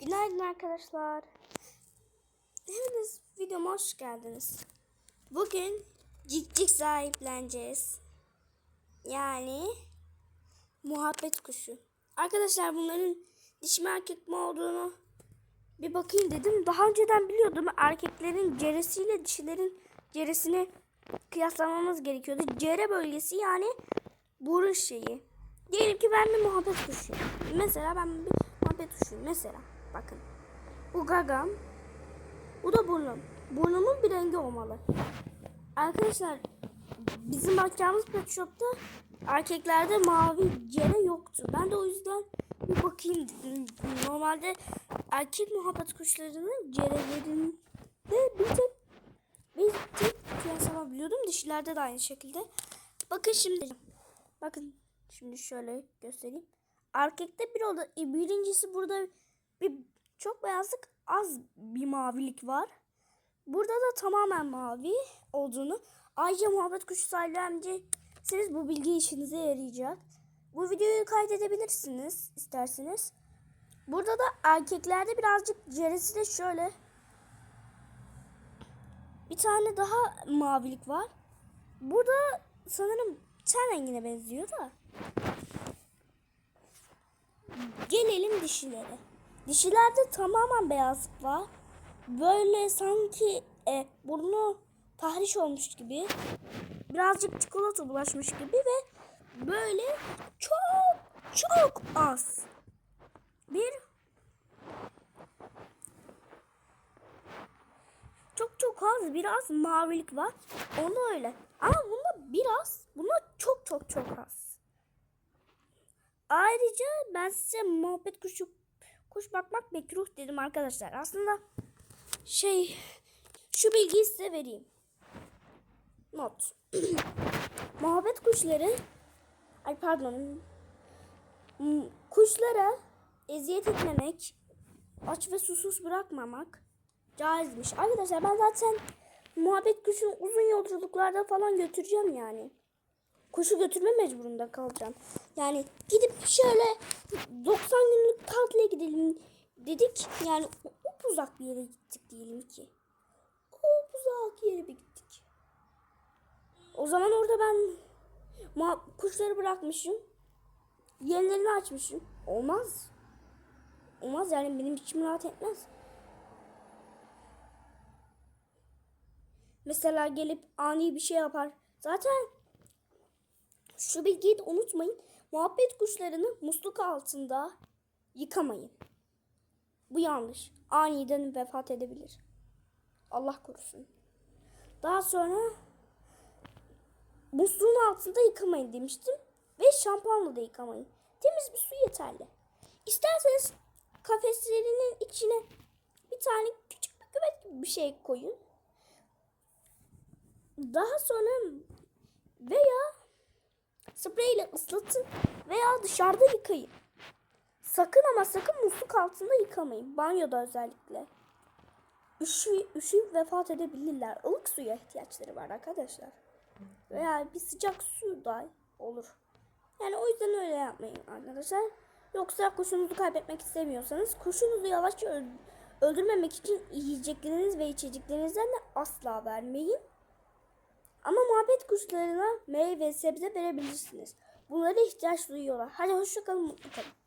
Günaydın arkadaşlar. Hepiniz videoma hoş geldiniz. Bugün cik cik sahipleneceğiz. Yani muhabbet kuşu. Arkadaşlar bunların dişi mi erkek mi olduğunu bir bakayım dedim. Daha önceden biliyordum erkeklerin ceresiyle dişilerin ceresini kıyaslamamız gerekiyordu. Cere bölgesi yani burun şeyi. Diyelim ki ben bir muhabbet kuşuyum. Mesela ben bir muhabbet kuşuyum. Mesela bakın. Bu gagam. Bu da burnum. Burnumun bir rengi olmalı. Arkadaşlar bizim bakacağımız pet shop'ta erkeklerde mavi cere yoktu. Ben de o yüzden bir bakayım. Normalde erkek muhabbet kuşlarının cerelerinde bir tek bir tek kıyaslama biliyordum. Dişilerde de aynı şekilde. Bakın şimdi. Bakın şimdi şöyle göstereyim. Erkekte bir oldu. E, Birincisi burada bir çok beyazlık az bir mavilik var. Burada da tamamen mavi olduğunu. Ayrıca muhabbet kuşu sahiplenecekseniz bu bilgi işinize yarayacak. Bu videoyu kaydedebilirsiniz isterseniz. Burada da erkeklerde birazcık ceresi de şöyle. Bir tane daha mavilik var. Burada sanırım ten rengine benziyor da. Gelelim dişilere. Dişilerde tamamen beyazlık var. Böyle sanki e, burnu tahriş olmuş gibi. Birazcık çikolata bulaşmış gibi ve böyle çok çok az bir çok çok az biraz mavilik var. Onda öyle. Ama bunda biraz, bunda çok çok çok az. Ayrıca ben size muhabbet kuşu kuş bakmak mekruh dedim arkadaşlar. Aslında şey şu bilgiyi size vereyim. Not. muhabbet kuşları ay pardon kuşlara eziyet etmemek, aç ve susuz bırakmamak caizmiş. Arkadaşlar ben zaten muhabbet kuşunu uzun yolculuklarda falan götüreceğim yani. Kuşu götürme mecburunda kalacağım. Yani gidip şöyle 90 günlük tatile gidelim dedik. Yani o uzak bir yere gittik diyelim ki. O uzak yere bir gittik. O zaman orada ben kuşları bırakmışım. Yerlerini açmışım. Olmaz. Olmaz yani benim içim rahat etmez. Mesela gelip ani bir şey yapar. Zaten şu bilgiyi de unutmayın. Muhabbet kuşlarını musluk altında yıkamayın. Bu yanlış. Aniden vefat edebilir. Allah korusun. Daha sonra musluğun altında yıkamayın demiştim. Ve şampuanla da yıkamayın. Temiz bir su yeterli. İsterseniz kafeslerinin içine bir tane küçük bir küvet gibi bir şey koyun. Daha sonra veya spreyle ıslatın veya dışarıda yıkayın. Sakın ama sakın musluk altında yıkamayın. Banyoda özellikle. Üşü, üşüyüp vefat edebilirler. Ilık suya ihtiyaçları var arkadaşlar. Veya bir sıcak su da olur. Yani o yüzden öyle yapmayın arkadaşlar. Yoksa kuşunuzu kaybetmek istemiyorsanız kuşunuzu yavaşça öl- öldürmemek için yiyecekleriniz ve içeceklerinizden de asla vermeyin. Ama muhabbet kuşlarına meyve ve sebze verebilirsiniz. Bunlara ihtiyaç duyuyorlar. Hadi hoşçakalın, mutlu kalın.